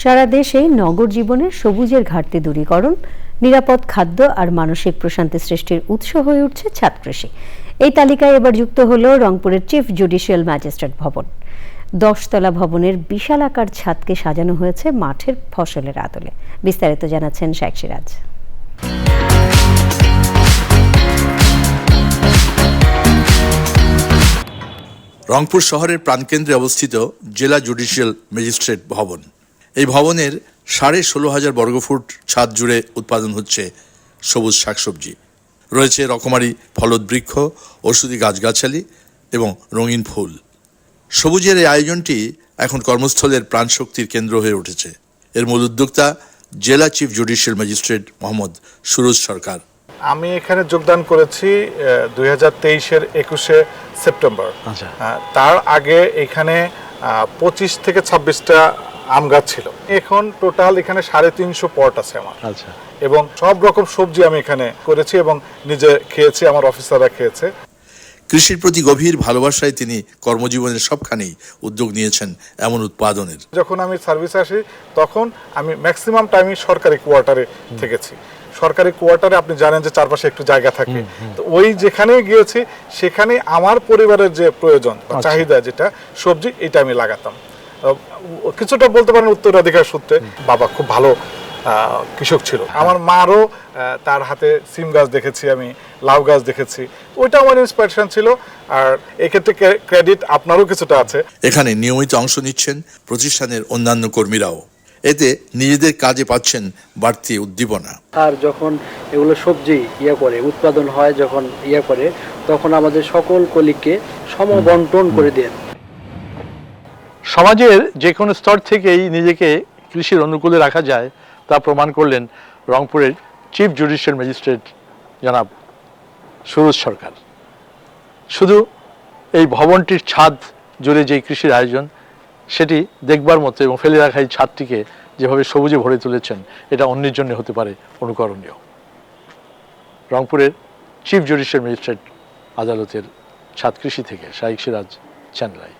সারা দেশে নগর জীবনের সবুজের ঘাটতি দূরীকরণ, নিরাপদ খাদ্য আর মানসিক প্রশান্তি সৃষ্টির উৎস হয়ে উঠছে ছাদ এই তালিকায় এবার যুক্ত হল রংপুরের চিফ জুডিশিয়াল ম্যাজিস্ট্রেট ভবন। দশতলা ভবনের বিশাল আকার ছাদকে সাজানো হয়েছে মাঠের ফসলের আদলে। বিস্তারিত জানাচ্ছেন শেখ সিরাজ। রংপুর শহরের প্রাণকেন্দ্রে অবস্থিত জেলা জুডিশিয়াল ম্যাজিস্ট্রেট ভবন। এই ভবনের সাড়ে ষোলো হাজার বর্গফুট ছাদ জুড়ে উৎপাদন হচ্ছে সবুজ শাকসবজি। রয়েছে রকমারি ফলদ বৃক্ষ ওষুধি গাছগাছালি এবং রঙিন ফুল। সবুজের এই আয়োজনটি এখন কর্মস্থলের প্রাণশক্তির কেন্দ্র হয়ে উঠেছে। এর মূল উদ্যোক্তা জেলা chief judicial magistrate Mohammad Suraj Sarkar. আমি এখানে যোগদান করেছি দুই হাজার তেইশের একুশে সেপ্টেম্বর। আচ্ছা। তার আগে এখানে পঁচিশ থেকে ছাব্বিশটা আম গাছ ছিল। এখন টোটাল এখানে সাড়ে তিনশো পট আছে আমার। আচ্ছা। এবং সব রকম সবজি আমি এখানে করেছি এবং নিজে খেয়েছি আমার অফিসাররা খেয়েছে। কৃষির প্রতি গভীর ভালোবাসায় তিনি কর্মজীবনের সবখানেই উদ্যোগ নিয়েছেন এমন উৎপাদনের। যখন আমি সার্ভিসে আসি তখন আমি ম্যাক্সিমাম টাইমই সরকারি কোয়ার্টারে থেকেছি। সরকারি কোয়ার্টারে আপনি জানেন যে চারপাশে একটু জায়গা থাকে। তো ওই যেখানে গিয়েছি সেখানে আমার পরিবারের যে প্রয়োজন বা আচ্ছা। চাহিদা যেটা সবজি এটা আমি লাগাতাম। কিছুটা বলতে পারেন উত্তরাধিকার সূত্রে বাবা খুব ভালো কৃষক ছিল। আমার মারও তার হাতে সিম গাছ দেখেছি আমি লাউ গাছ দেখেছি। ওইটা আমার ইন্সপিরেশন ছিল আর এক্ষেত্রে ক্রেডিট আপনারও কিছুটা আছে। এখানে নিয়মিত অংশ নিচ্ছেন প্রতিষ্ঠানের অন্যান্য কর্মীরাও। এতে নিজেদের কাজে পাচ্ছেন বাড়তি উদ্দীপনা। আর যখন এগুলো সবজি ইয়ে করে উৎপাদন হয় যখন ইয়ে করে তখন আমাদের সকল কলিগকে সমবন্টন করে দেন। সমাজের যে কোনো স্তর থেকেই নিজেকে কৃষির অনুকূলে রাখা যায় তা প্রমাণ করলেন রংপুরের চিফ জুডিশিয়াল ম্যাজিস্ট্রেট জনাব সুরজ সরকার। শুধু এই ভবনটির ছাদ জুড়ে যেই কৃষির আয়োজন, সেটি দেখবার মতো এবং ফেলে রাখা এই ছাদটিকে যেভাবে সবুজে ভরে তুলেছেন, এটা অন্যের জন্য হতে পারে অনুকরণীয়। রংপুরের চিফ জুডিশিয়াল ম্যাজিস্ট্রেট আদালতের ছাদ কৃষি থেকে শাহিক সিরাজ চ্যানলাই